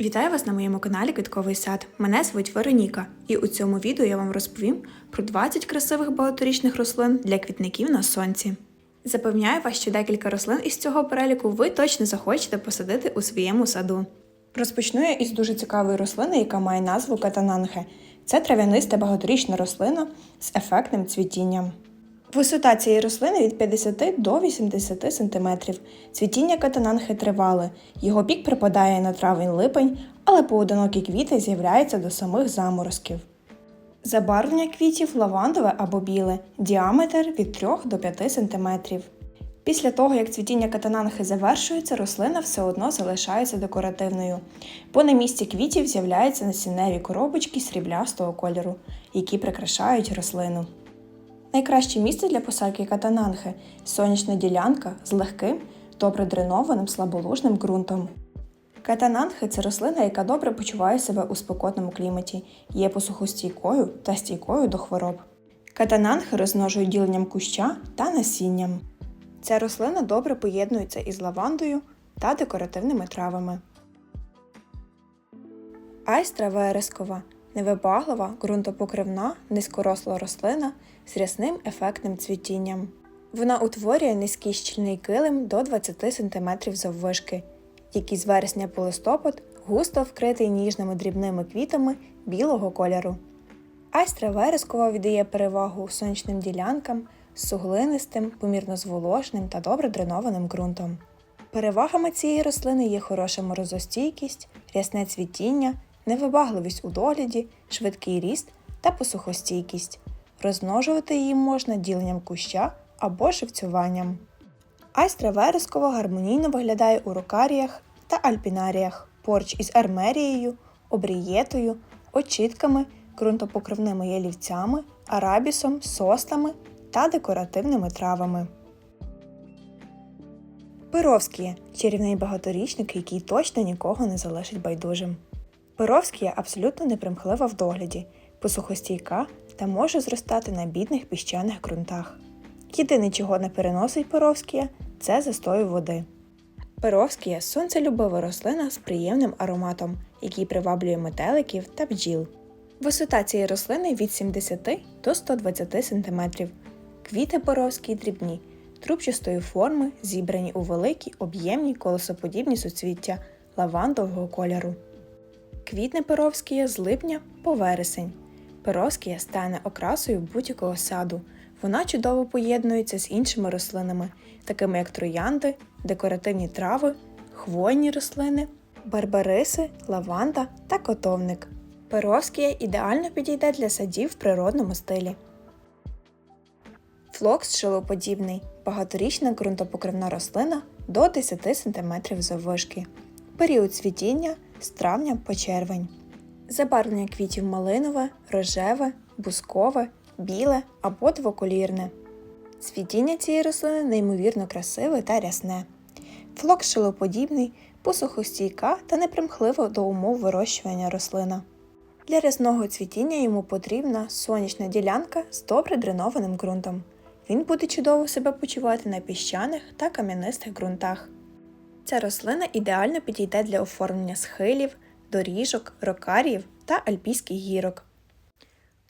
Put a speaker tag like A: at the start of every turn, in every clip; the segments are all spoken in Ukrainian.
A: Вітаю вас на моєму каналі Квітковий сад. Мене звуть Вероніка, і у цьому відео я вам розповім про 20 красивих багаторічних рослин для квітників на сонці. Запевняю вас, що декілька рослин із цього переліку ви точно захочете посадити у своєму саду. Розпочну я із дуже цікавої рослини, яка має назву катананхе. Це трав'яниста багаторічна рослина з ефектним цвітінням. Висота цієї рослини від 50 до 80 см. Цвітіння катананхи тривале. Його пік припадає на травень-липень, але поодинокі квіти з'являються до самих заморозків. Забарвлення квітів лавандове або біле, діаметр від 3 до 5 см. Після того, як цвітіння катананхи завершується, рослина все одно залишається декоративною, бо на місці квітів з'являються насінневі коробочки сріблястого кольору, які прикрашають рослину. Найкраще місце для посадки катананхи сонячна ділянка з легким, добре дренованим слаболужним ґрунтом. Катананхи це рослина, яка добре почуває себе у спекотному кліматі, є посухостійкою та стійкою до хвороб. Катананхи розмножують діленням куща та насінням. Ця рослина добре поєднується із лавандою та декоративними травами. Айстра верескова невибаглива, ґрунтопокривна, низькоросла рослина з рясним ефектним цвітінням. Вона утворює низький щільний килим до 20 см заввишки, який з вересня по листопад густо вкритий ніжними дрібними квітами білого кольору. Айстра верескова віддає перевагу сонячним ділянкам з суглинистим, помірно зволожним та добре дренованим ґрунтом. Перевагами цієї рослини є хороша морозостійкість, рясне цвітіння, невибагливість у догляді, швидкий ріст та посухостійкість. Розмножувати її можна діленням куща або живцюванням. Айстра верескова гармонійно виглядає у рокаріях та альпінаріях, поруч із армерією, обрієтою, очітками, ґрунтопокривними ялівцями, арабісом, соснами та декоративними травами. Перовський чарівний багаторічник, який точно нікого не залишить байдужим. Перовськія абсолютно непримхлива в догляді, посухостійка та може зростати на бідних піщаних ґрунтах. Єдине, чого не переносить Перовськія, це застой води. Перовськія сонцелюбива рослина з приємним ароматом, який приваблює метеликів та бджіл. Висота цієї рослини від 70 до 120 см. Квіти Перовські дрібні, трубчастої форми, зібрані у великі об'ємні колосоподібні суцвіття лавандового кольору. Квітне Перовськія з липня по вересень. Перовськія стане окрасою будь-якого саду. Вона чудово поєднується з іншими рослинами, такими як троянди, декоративні трави, хвойні рослини, барбариси, лаванда та котовник. Перовськія ідеально підійде для садів в природному стилі. Флокс шилоподібний, багаторічна ґрунтопокривна рослина до 10 см заввишки. Період цвітіння з травня по червень. Забарвлення квітів малинове, рожеве, бускове, біле або двоколірне. Цвітіння цієї рослини неймовірно красиве та рясне. Флок шилоподібний, посухостійка та непримхлива до умов вирощування рослина. Для рясного цвітіння йому потрібна сонячна ділянка з добре дренованим ґрунтом. Він буде чудово себе почувати на піщаних та кам'янистих ґрунтах. Ця рослина ідеально підійде для оформлення схилів, доріжок, рокаріїв та альпійських гірок.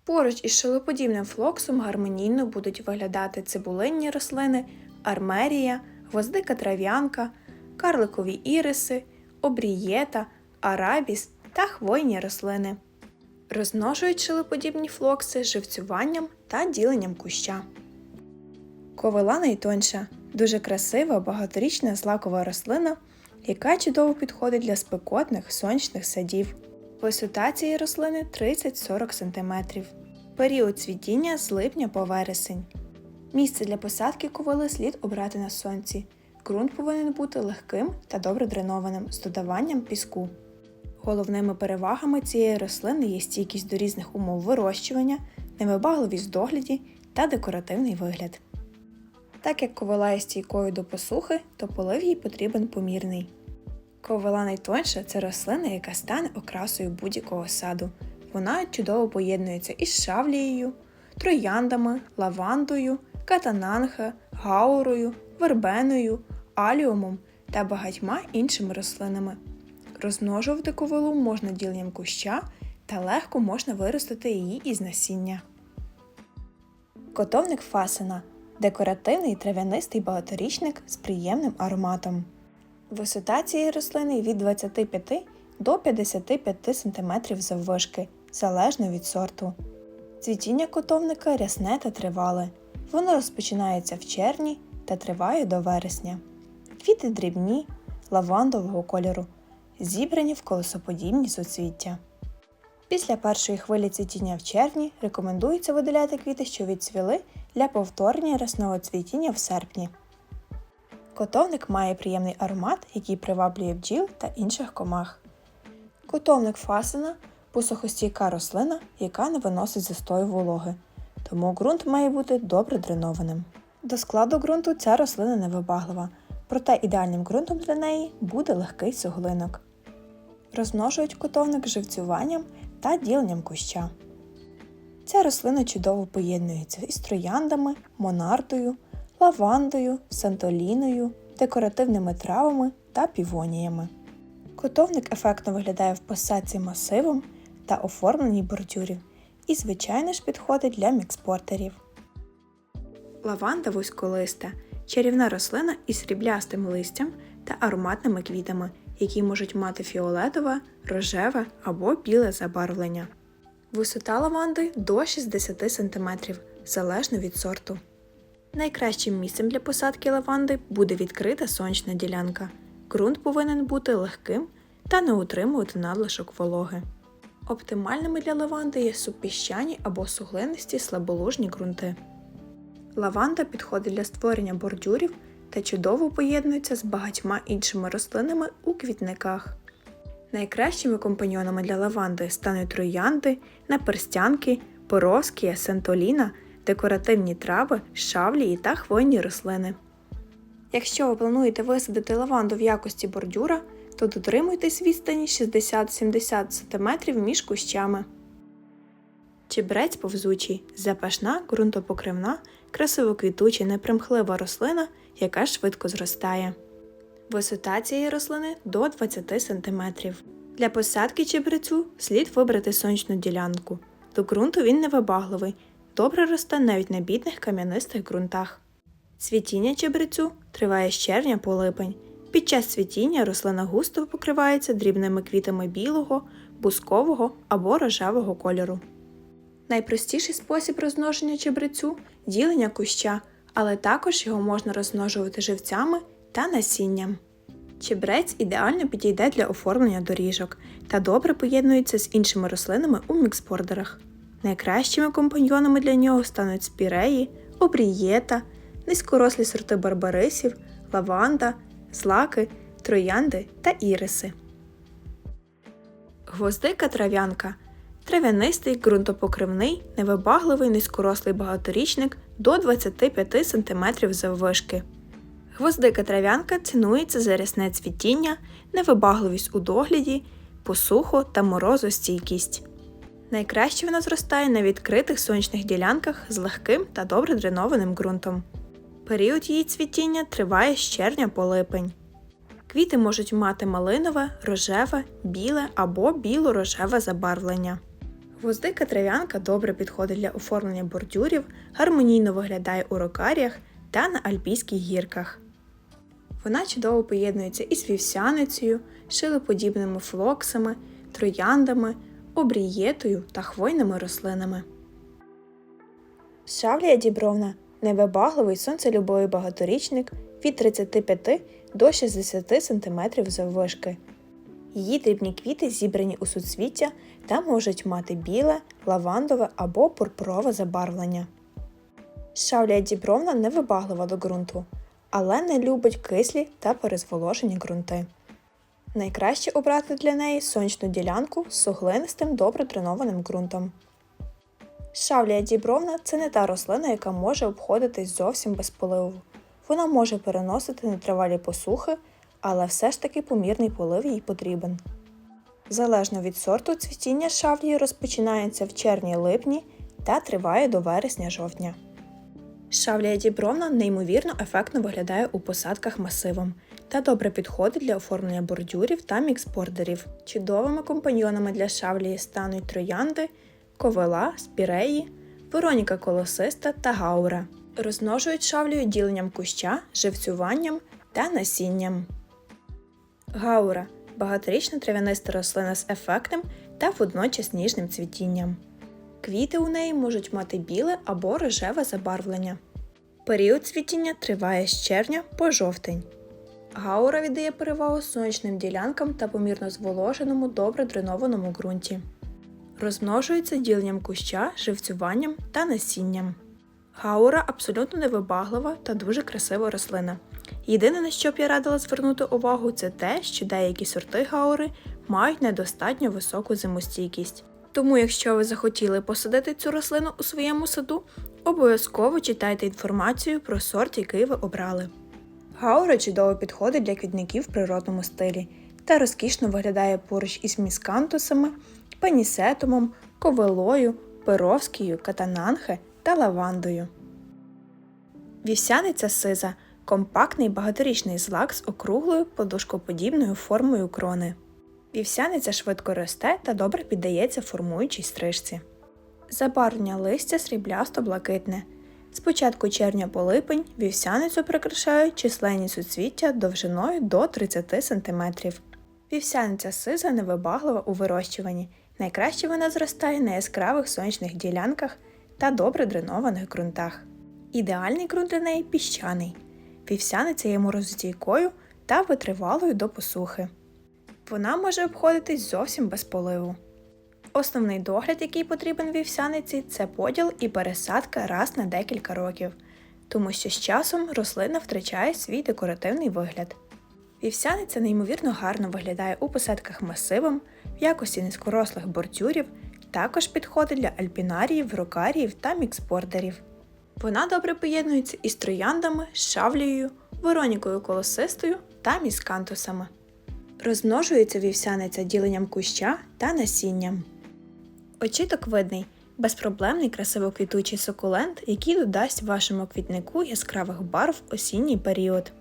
A: Поруч із шилоподібним флоксом гармонійно будуть виглядати цибулинні рослини, армерія, гвоздика трав'янка, карликові іриси, обрієта, арабіс та хвойні рослини. Розмножують шилоподібні флокси живцюванням та діленням куща. Ковила найтонша дуже красива багаторічна злакова рослина, яка чудово підходить для спекотних сонячних садів. Висота цієї рослини 30-40 см. Період цвітіння з липня по вересень. Місце для посадки ковили слід обрати на сонці. Ґрунт повинен бути легким та добре дренованим з додаванням піску. Головними перевагами цієї рослини є стійкість до різних умов вирощування, невибагливість догляді та декоративний вигляд. Так як ковила є стійкою до посухи, то полив їй потрібен помірний. Ковила найтонша це рослина, яка стане окрасою будь-якого саду. Вона чудово поєднується із шавлією, трояндами, лавандою, катананха, гаурою, вербеною, аліумом та багатьма іншими рослинами. розмножувати ковилу можна діленням куща та легко можна виростити її із насіння. Котовник фасена декоративний трав'янистий багаторічник з приємним ароматом. Висота цієї рослини від 25 до 55 см заввишки, залежно від сорту. Цвітіння котовника рясне та тривале. Воно розпочинається в червні та триває до вересня. Квіти дрібні, лавандового кольору, зібрані в колесоподібні суцвіття. Після першої хвилі цвітіння в червні рекомендується видаляти квіти, що відцвіли для повторення рясного цвітіння в серпні. Котовник має приємний аромат, який приваблює бджіл та інших комах. Котовник фасена посухостійка рослина, яка не виносить застою вологи, тому ґрунт має бути добре дренованим. До складу ґрунту ця рослина невибаглива, проте ідеальним ґрунтом для неї буде легкий суглинок. Розмножують котовник живцюванням та діленням куща. Ця рослина чудово поєднується із трояндами, монардою, лавандою, сантоліною, декоративними травами та півоніями. Котовник ефектно виглядає в посадці масивом та оформленні бордюрів і, звичайно ж, підходить для мікспортерів. Лаванда вузьколиста чарівна рослина із сріблястим листям та ароматними квітами, які можуть мати фіолетове, рожеве або біле забарвлення. Висота лаванди до 60 см, залежно від сорту. Найкращим місцем для посадки лаванди буде відкрита сонячна ділянка. Ґрунт повинен бути легким та не утримувати надлишок вологи. Оптимальними для лаванди є супіщані або суглинисті слаболужні ґрунти. Лаванда підходить для створення бордюрів та чудово поєднується з багатьма іншими рослинами у квітниках. Найкращими компаньонами для лаванди стануть троянди, наперстянки, поровськія, сантоліна, декоративні трави, шавлії та хвойні рослини. Якщо ви плануєте висадити лаванду в якості бордюра, то дотримуйтесь відстані 60-70 см між кущами. Чебрець повзучий запашна, ґрунтопокривна, красивоквітуча, непримхлива рослина, яка швидко зростає. Висота цієї рослини до 20 см. Для посадки чебрецю слід вибрати сонячну ділянку. До ґрунту він невибагливий, добре росте навіть на бідних кам'янистих ґрунтах. Цвітіння чебрецю триває з червня по липень. Під час цвітіння рослина густо покривається дрібними квітами білого, бускового або рожевого кольору. Найпростіший спосіб розмноження чебрецю ділення куща, але також його можна розмножувати живцями та насінням. Чебрець ідеально підійде для оформлення доріжок та добре поєднується з іншими рослинами у міксбордерах. Найкращими компаньйонами для нього стануть спіреї, обрієта, низькорослі сорти барбарисів, лаванда, злаки, троянди та іриси. Гвоздика трав'янка трав'янистий, ґрунтопокривний, невибагливий низькорослий багаторічник до 25 см заввишки. Гвоздика трав'янка цінується за рясне цвітіння, невибагливість у догляді, посуху та морозостійкість. Найкраще вона зростає на відкритих сонячних ділянках з легким та добре дренованим ґрунтом. Період її цвітіння триває з червня по липень. Квіти можуть мати малинове, рожеве, біле або біло-рожеве забарвлення. Гвоздика трав'янка добре підходить для оформлення бордюрів, гармонійно виглядає у рокаріях та на альпійських гірках. Вона чудово поєднується із вівсяницею, шилоподібними флоксами, трояндами, обрієтою та хвойними рослинами. Шавлія дібровна невибагливий сонцелюбовий багаторічник від 35 до 60 см заввишки. Її дрібні квіти зібрані у суцвіття та можуть мати біле, лавандове або пурпурове забарвлення. Шавлія дібровна невибаглива до ґрунту, але не любить кислі та перезволожені ґрунти. Найкраще обрати для неї сонячну ділянку з суглинистим добре дренованим ґрунтом. Шавлія дібровна це не та рослина, яка може обходитись зовсім без поливу. Вона може переносити нетривалі посухи, але все ж таки помірний полив їй потрібен. Залежно від сорту цвітіння шавлії розпочинається в червні-липні та триває до вересня-жовтня. Шавлія дібровна неймовірно ефектно виглядає у посадках масивом та добре підходить для оформлення бордюрів та міксбордерів. Чудовими компаньйонами для шавлії стануть троянди, ковила, спіреї, Вероніка колосиста та гаура. Розмножують шавлію діленням куща, живцюванням та насінням. Гаура багаторічна трав'яниста рослина з ефектним та водночас ніжним цвітінням. Квіти у неї можуть мати біле або рожеве забарвлення. Період цвітіння триває з червня по жовтень. Гаура віддає перевагу сонячним ділянкам та помірно зволоженому, добре дренованому ґрунті. Розмножується діленням куща, живцюванням та насінням. Гаура абсолютно невибаглива та дуже красива рослина. Єдине, на що б я радила звернути увагу, це те, що деякі сорти гаури мають недостатньо високу зимостійкість. Тому, якщо ви захотіли посадити цю рослину у своєму саду, обов'язково читайте інформацію про сорт, який ви обрали. Гаура чудово підходить для квітників в природному стилі та розкішно виглядає поруч із міскантусами, панісетумом, ковилою, перовською, катананхе та лавандою. Вівсяниця сиза компактний багаторічний злак з округлою подушкоподібною формою крони. Вівсяниця швидко росте та добре піддається формуючій стрижці. Забарвлення листя сріблясто-блакитне. З початку червня по липень вівсяницю прикрашають численні суцвіття довжиною до 30 см. Вівсяниця сиза невибаглива у вирощуванні. Найкраще вона зростає на яскравих сонячних ділянках та добре дренованих ґрунтах. Ідеальний ґрунт для неї піщаний. Вівсяниця є морозостійкою та витривалою до посухи. Вона може обходитись зовсім без поливу. Основний догляд, який потрібен вівсяниці, це поділ і пересадка раз на декілька років, тому що з часом рослина втрачає свій декоративний вигляд. Вівсяниця неймовірно гарно виглядає у посадках масивом, в якості низькорослих бордюрів, також підходить для альпінаріїв, рокаріїв та міксбордерів. Вона добре поєднується із трояндами, шавлією, Веронікою колосистою та міскантусами. Розмножується вівсяниця діленням куща та насінням. Очіток видний безпроблемний красивоквітучий сукулент, який додасть вашому квітнику яскравих барв осінній період.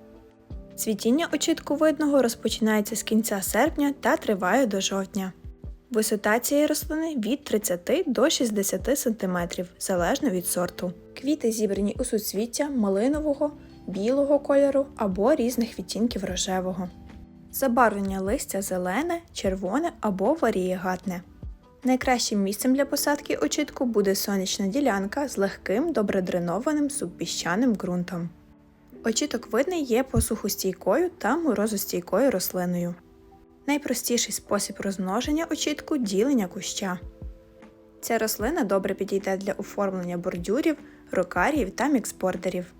A: Цвітіння очітку видного розпочинається з кінця серпня та триває до жовтня. Висота цієї рослини від 30 до 60 см залежно від сорту. Квіти зібрані у суцвіття малинового, білого кольору або різних відтінків рожевого. Забарвлення листя зелене, червоне або варієгатне. Найкращим місцем для посадки очітку буде сонячна ділянка з легким добродренованим субпіщаним ґрунтом. Очіток видний є посухостійкою та морозостійкою рослиною. Найпростіший спосіб розмноження очітку ділення куща. Ця рослина добре підійде для оформлення бордюрів, рокаріїв та міксбордерів.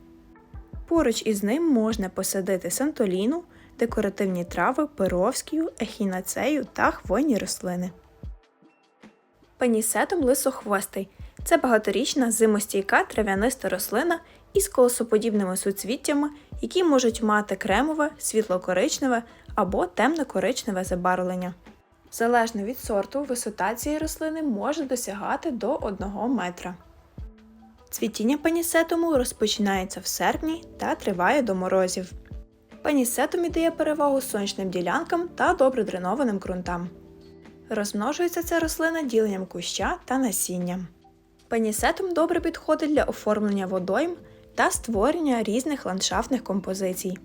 A: Поруч із ним можна посадити сантоліну, декоративні трави, перовськію, ехінацею та хвойні рослини. Панісетом лисохвостий це багаторічна зимостійка трав'яниста рослина із колосоподібними суцвіттями, які можуть мати кремове, світло-коричневе або темно-коричневе забарвлення. Залежно від сорту, висота цієї рослини може досягати до 1 метра. Цвітіння панісетуму розпочинається в серпні та триває до морозів. Панісетум віддає перевагу сонячним ділянкам та добре дренованим ґрунтам. Розмножується ця рослина діленням куща та насінням. Панісетум добре підходить для оформлення водойм та створення різних ландшафтних композицій.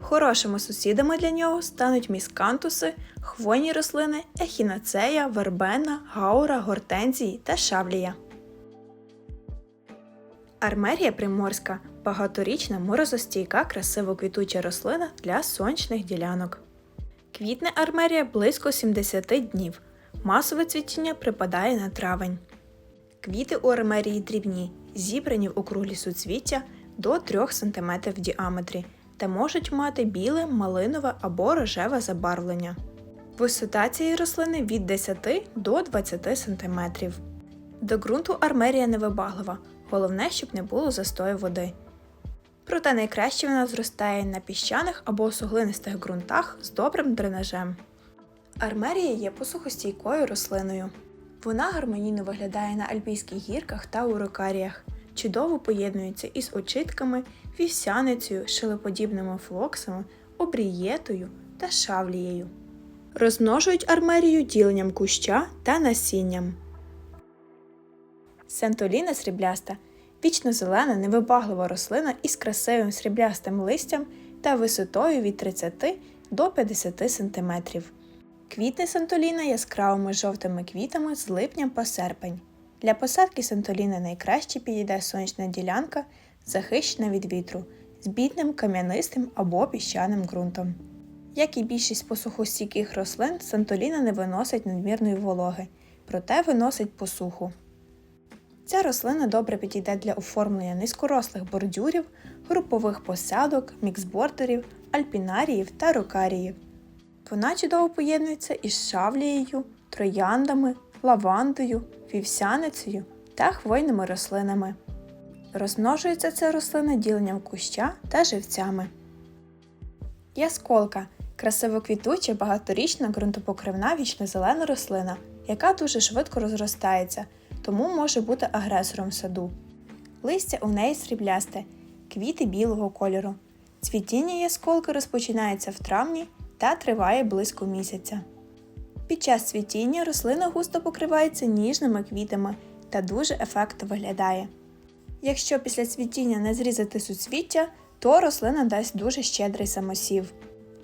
A: Хорошими сусідами для нього стануть міскантуси, хвойні рослини, ехінацея, вербена, гаура, гортензії та шавлія. Армерія приморська багаторічна морозостійка красиво-квітуча рослина для сонячних ділянок. Квітне армерія близько 70 днів. Масове цвітіння припадає на травень. Квіти у армерії дрібні, зібрані в округлі суцвіття до 3 см в діаметрі та можуть мати біле, малинове або рожеве забарвлення. Висота цієї рослини від 10 до 20 см. До ґрунту армерія невибаглива, головне, щоб не було застою води. Проте найкраще вона зростає на піщаних або суглинистих ґрунтах з добрим дренажем. Армерія є посухостійкою рослиною. Вона гармонійно виглядає на альпійських гірках та у рокаріях, чудово поєднується із очитками, вівсяницею, шилоподібними флоксами, обрієтою та шавлією. Розмножують армерію діленням куща та насінням. Сентоліна срібляста вічно-зелена невибаглива рослина із красивим сріблястим листям та висотою від 30 до 50 см. Квітне сантоліна яскравими жовтими квітами з липня по серпень. Для посадки сантоліни найкраще підійде сонячна ділянка, захищена від вітру, з бідним кам'янистим або піщаним ґрунтом. Як і більшість посухостійких рослин, сантоліна не виносить надмірної вологи, проте виносить посуху. Ця рослина добре підійде для оформлення низькорослих бордюрів, групових посадок, міксбордерів, альпінаріїв та рокаріїв. Вона чудово поєднується із шавлією, трояндами, лавандою, вівсяницею та хвойними рослинами. Розмножується ця рослина діленням куща та живцями. Ясколка красивоквітуча багаторічна ґрунтопокривна вічнозелена рослина, яка дуже швидко розростається, тому може бути агресором в саду. Листя у неї сріблясте, квіти білого кольору. Цвітіння ясколки розпочинається в травні та триває близько місяця. Під час цвітіння рослина густо покривається ніжними квітами та дуже ефектно виглядає. Якщо після цвітіння не зрізати суцвіття, то рослина дасть дуже щедрий самосів.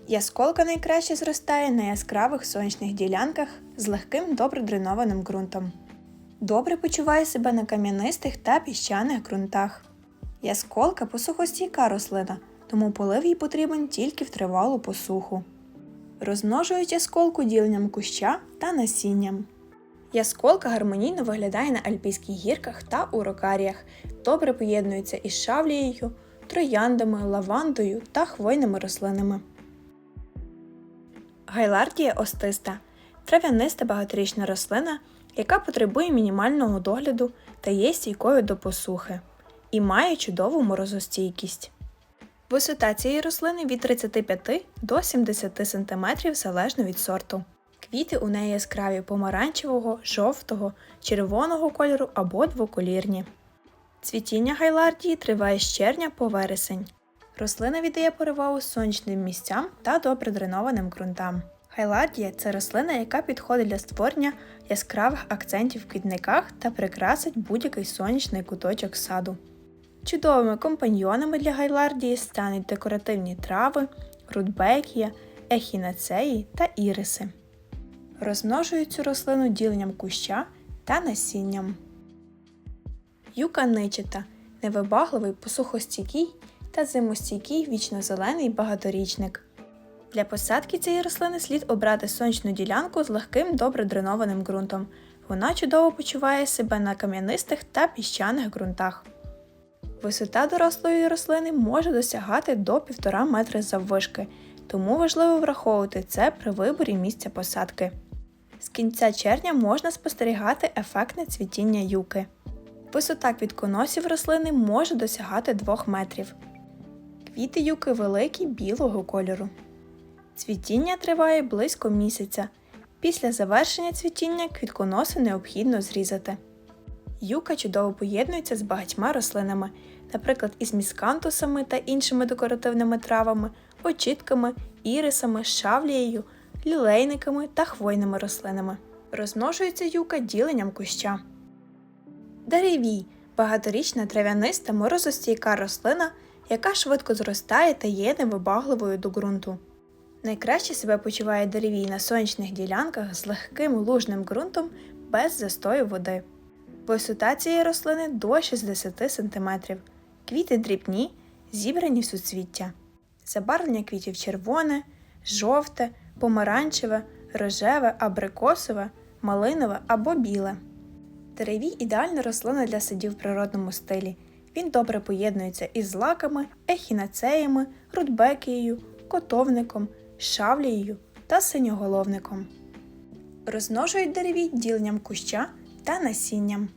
A: Ясколка найкраще зростає на яскравих сонячних ділянках з легким добре дренованим ґрунтом. Добре почуває себе на кам'янистих та піщаних ґрунтах. Ясколка посухостійка рослина, тому полив їй потрібен тільки в тривалу посуху. Розмножують ясколку діленням куща та насінням. Ясколка гармонійно виглядає на альпійських гірках та у рокаріях, добре поєднується із шавлією, трояндами, лавандою та хвойними рослинами. Гайлардія остиста трав'яниста багаторічна рослина, яка потребує мінімального догляду та є стійкою до посухи і має чудову морозостійкість. Висота цієї рослини від 35 до 70 см залежно від сорту. Квіти у неї яскраві помаранчевого, жовтого, червоного кольору або двоколірні. Цвітіння гайлардії триває з червня по вересень. Рослина віддає перевагу сонячним місцям та добре дренованим ґрунтам. Гайлардія це рослина, яка підходить для створення яскравих акцентів в квітниках та прикрасить будь-який сонячний куточок саду. Чудовими компаньйонами для гайлардії стануть декоративні трави, рудбекія, ехінацеї та іриси. Розмножують цю рослину діленням куща та насінням. Юка ничита невибагливий, посухостійкий та зимостійкий вічнозелений багаторічник. Для посадки цієї рослини слід обрати сонячну ділянку з легким добре дренованим ґрунтом. Вона чудово почуває себе на кам'янистих та піщаних ґрунтах. Висота дорослої рослини може досягати до 1,5 метри заввишки, тому важливо враховувати це при виборі місця посадки. З кінця червня можна спостерігати ефектне цвітіння юки. Висота квітконосів рослини може досягати 2 метрів. Квіти юки великі білого кольору. Цвітіння триває близько місяця. Після завершення цвітіння квітконоси необхідно зрізати. Юка чудово поєднується з багатьма рослинами, наприклад, із міскантусами та іншими декоративними травами, очітками, ірисами, шавлією, лілейниками та хвойними рослинами. Розмножується юка діленням куща. Деревій багаторічна трав'яниста морозостійка рослина, яка швидко зростає та є невибагливою до ґрунту. Найкраще себе почуває деревій на сонячних ділянках з легким лужним ґрунтом без застою води. Висота цієї рослини до 60 см. Квіти дрібні, зібрані в суцвіття. Забарвлення квітів червоне, жовте, помаранчеве, рожеве, абрикосове, малинове або біле. Деревій ідеальна рослина для садів в природному стилі. Він добре поєднується із злаками, ехінацеями, рудбекією, котовником, шавлією та синьоголовником. Розмножують дереві діленням куща та насінням.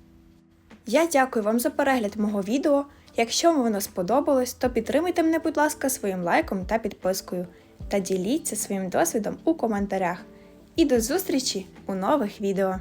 A: Я дякую вам за перегляд мого відео. Якщо вам воно сподобалось, то підтримайте мене, будь ласка, своїм лайком та підпискою та діліться своїм досвідом у коментарях. І до зустрічі у нових відео!